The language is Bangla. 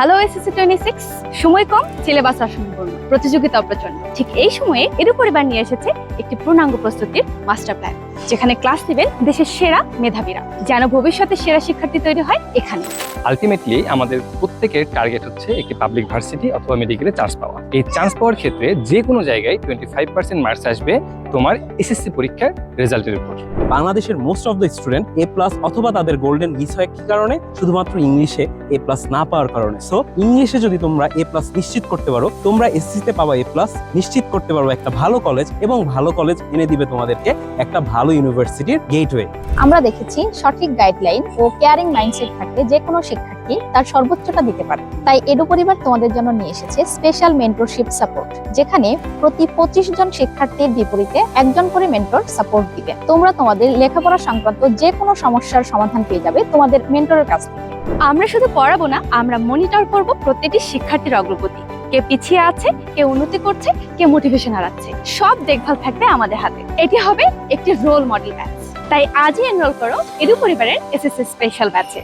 হ্যালো এসএসসি টোয়েন্টি সিক্স, সময় কম, সিলেবাস অসম্পূর্ণ প্রতিযোগিতা প্রচণ্ড ঠিক এই সময়ে এর পরিবার নিয়ে এসেছে একটি পূর্ণাঙ্গ প্রস্তুতির মাস্টার প্ল্যান। যেখানে ক্লাস নেবেন দেশের সেরা মেধাবীরা যেন ভবিষ্যতে সেরা শিক্ষার্থী তৈরি হয় এখানে। আলটিমেটলি আমাদের প্রত্যেকের টার্গেট হচ্ছে একটি পাবলিক ভার্সিটি অথবা মেডিকেলে চান্স পাওয়া। এই চান্স পাওয়ার ক্ষেত্রে যে কোনো জায়গায় টোয়েন্টি ফাইভ পার্সেন্ট মার্কস আসবে তোমার এসএসসি পরীক্ষার রেজাল্টের উপর। বাংলাদেশের most of the student A plus অথবা তাদের গোল্ডেন মিস হয় কি কারণে? শুধুমাত্র ইংলিশে এ প্লাস না পাওয়ার কারণে। সো ইংলিশে যদি তোমরা এ প্লাস নিশ্চিত করতে পারো তোমরা এসসিতে পাবা এ প্লাস নিশ্চিত করতে পারো একটা ভালো কলেজ এবং ভালো কলেজ এনে দিবে তোমাদেরকে একটা ভালো ইউনিভার্সিটির গেটওয়ে। আমরা দেখেছি সঠিক গাইডলাইন ও কেয়ারিং মাইন্ডসেট থাকলে যে কোনো শিক্ষার্থী তার সর্বোচ্চটা দিতে পারে। তাই এডু পরিবার তোমাদের জন্য নিয়ে এসেছে স্পেশাল মেন্টরশিপ সাপোর্ট যেখানে প্রতি পঁচিশ জন শিক্ষার্থীর বিপরীতে একজন করে মেন্টর সাপোর্ট দিবে। তোমরা তোমাদের লেখাপড়া সংক্রান্ত যে কোনো সমস্যার সমাধান পেয়ে যাবে তোমাদের মেন্টরের কাছ থেকে। আমরা শুধু পড়াবো না আমরা মনিটর করব প্রত্যেকটি শিক্ষার্থীর অগ্রগতি। কে পিছিয়ে আছে, কে উন্নতি করছে, কে মোটিভেশন হারাচ্ছে। সব দেখভাল থাকবে আমাদের হাতে। এটি হবে একটি রোল মডেল ব্যাচ তাই আজই এনরোল করো এডু পরিবারের এসএসসি স্পেশাল ব্যাচে